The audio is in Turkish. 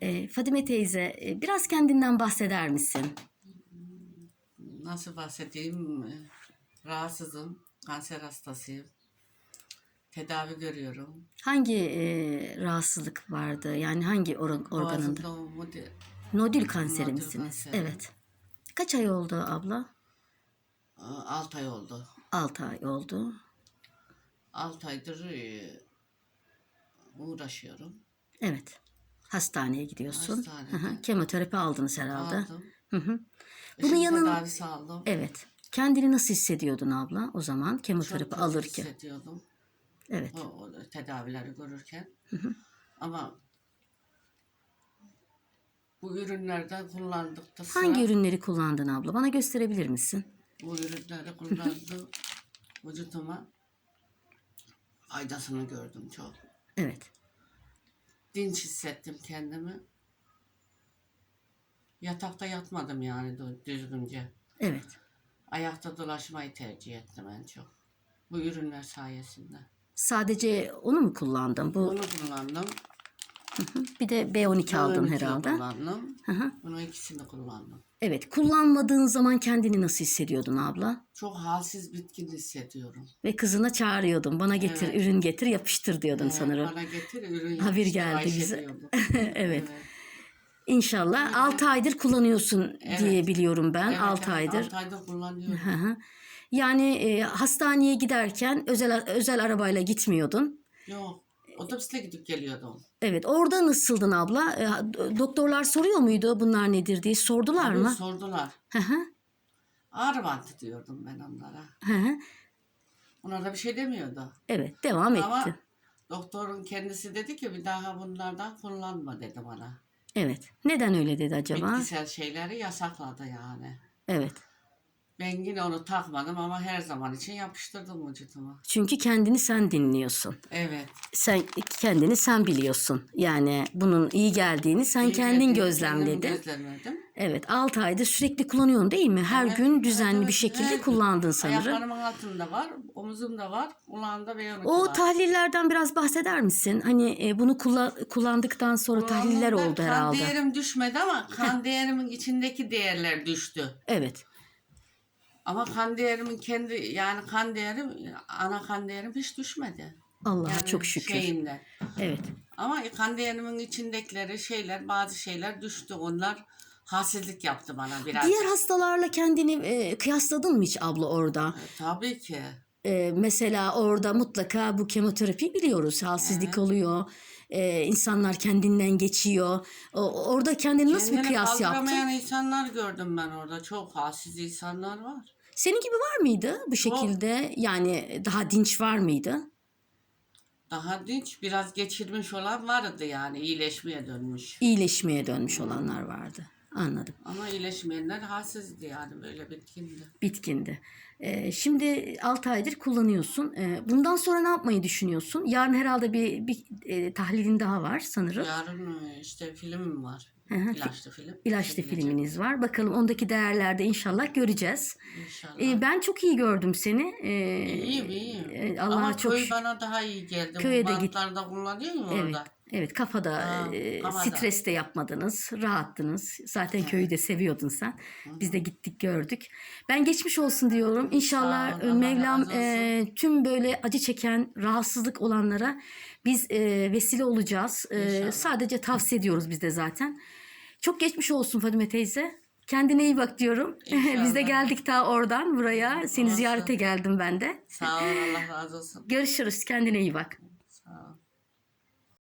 Ee, Fadime teyze e, biraz kendinden bahseder misin? Nasıl bahsedeyim? Ee, Rahatsızım. Kanser hastasıyım. Tedavi görüyorum. Hangi e, rahatsızlık vardı? Yani hangi or- organında? Boğazımda di- Nodül kanseri Nodül misiniz? kanseri. Evet. Kaç ay oldu abla? 6 ay oldu. 6 ay oldu. 6 aydır e, uğraşıyorum. Evet. Hastaneye gidiyorsun. Hastanede. Hı hı. Kemoterapi aldınız herhalde. Aldım. Hı hı. Bunun yanın tedavisi aldım. Evet. Kendini nasıl hissediyordun abla o zaman kemoterapi kötü alırken? hissediyordum. Evet. O, o tedavileri görürken. Ama bu ürünlerden kullandıktan sonra Hangi ürünleri kullandın abla? Bana gösterebilir misin? bu ürünleri kullandım. vücuduma faydasını gördüm çok. Evet. Dinç hissettim kendimi. Yatakta yatmadım yani dü- düzgünce. Evet. Ayakta dolaşmayı tercih ettim en çok. Bu ürünler sayesinde. Sadece onu mu kullandın? Bu Bunu kullandım. Bir de B12 aldın Bunu herhalde. kullandım. Hı hı. Bunu ikisini kullandım. Evet. Kullanmadığın zaman kendini nasıl hissediyordun abla? Çok halsiz bitkin hissediyorum. Ve kızına çağırıyordun. Bana getir, Evet. ürün getir, yapıştır diyordun Ee, sanırım. Bana getir ürün Haber yapıştır geldi Ayşe bize. diyordu. evet. İnşallah 6 aydır kullanıyorsun diye biliyorum ben. Evet, 6 evet, aydır. altı aydır kullanıyorum. Hı hı. Yani e, hastaneye giderken özel özel arabayla gitmiyordun. Yok. Otobüsle gidip geliyordum. Evet, orada nasıldın abla? E, doktorlar soruyor muydu bunlar nedir diye sordular Tabii mı? Sordular. Hı hı. Ağrı bantı diyordum ben onlara. Hı hı. Onlar da bir şey demiyordu. Evet, devam Ama ettin. doktorun kendisi dedi ki bir daha bunlardan kullanma dedi bana. Evet. Neden öyle dedi acaba? Bitkisel şeyleri yasakladı yani. Evet. Ben yine onu takmadım ama her zaman için yapıştırdım vücuduma. Çünkü kendini sen dinliyorsun. Evet. Sen kendini sen biliyorsun. Yani bunun iyi geldiğini sen İyi kendin gözlemledin. kendim gözlemledim. Evet, 6 aydır sürekli kullanıyorsun değil mi? Her Evet, gün düzenli evet, bir şekilde evet. kullandın sanırım. Ayaklarımın altında var, omuzumda var, kulağımda ve O var. tahlillerden biraz bahseder misin? Hani e, bunu kulla- kullandıktan sonra tahliller Kulağımda oldu kan herhalde. değerim düşmedi ama kan değerimin içindeki değerler düştü. Evet. Ama kan değerimin kendi yani kan değerim ana kan değerim hiç düşmedi. Allah'a Yani çok şükür. Şeyinde. Evet. Ama kan değerimin içindekileri şeyler bazı şeyler düştü. Onlar halsizlik yaptı bana biraz. Diğer hastalarla kendini e, kıyasladın mı hiç abla orada? Tabii ki. E, mesela orada mutlaka bu kemoterapi biliyoruz. Halsizlik oluyor. E, insanlar kendinden geçiyor. O, orada kendini nasıl bir Kendini kıyas yaptın? kaldıramayan insanlar gördüm ben orada. Çok halsiz insanlar var. Senin gibi var mıydı bu şekilde? Yani daha dinç var mıydı? Daha dinç biraz geçirmiş olan vardı yani iyileşmeye dönmüş. İyileşmeye dönmüş olanlar vardı. Anladım. Ama iyileşmeyenler halsizdi yani böyle bitkindi. bitkindi. Ee, şimdi 6 aydır kullanıyorsun. Ee, bundan sonra ne yapmayı düşünüyorsun? Yarın herhalde bir, bir e, tahlilin daha var sanırım. Yarın e, işte filmim var. İlaçlı film. İlaçlı Çekilecek. filminiz var. Bakalım ondaki değerlerde inşallah göreceğiz. İnşallah. Ee, ben çok iyi gördüm seni. Ee, İyiyim iyiyim. e, Allah'a Ama çok köy şükür. bana daha iyi geldi. Köye Bu de git- bantlarda kullanıyor mu Evet. orada? Evet kafada Ha, e, kafada. stres de yapmadınız, rahattınız. Zaten köyü de seviyordun sen. Biz de gittik gördük. Ben geçmiş olsun diyorum. İnşallah Sağ ol, Mevlam e, tüm böyle acı çeken, rahatsızlık olanlara biz e, vesile olacağız. E, sadece tavsiye ediyoruz biz de zaten. Çok geçmiş olsun Fadime teyze. Kendine iyi bak diyorum. biz de geldik ta oradan buraya. Seni Olsun. ziyarete geldim ben de. Sağ ol Allah razı olsun. Görüşürüz. Kendine iyi bak.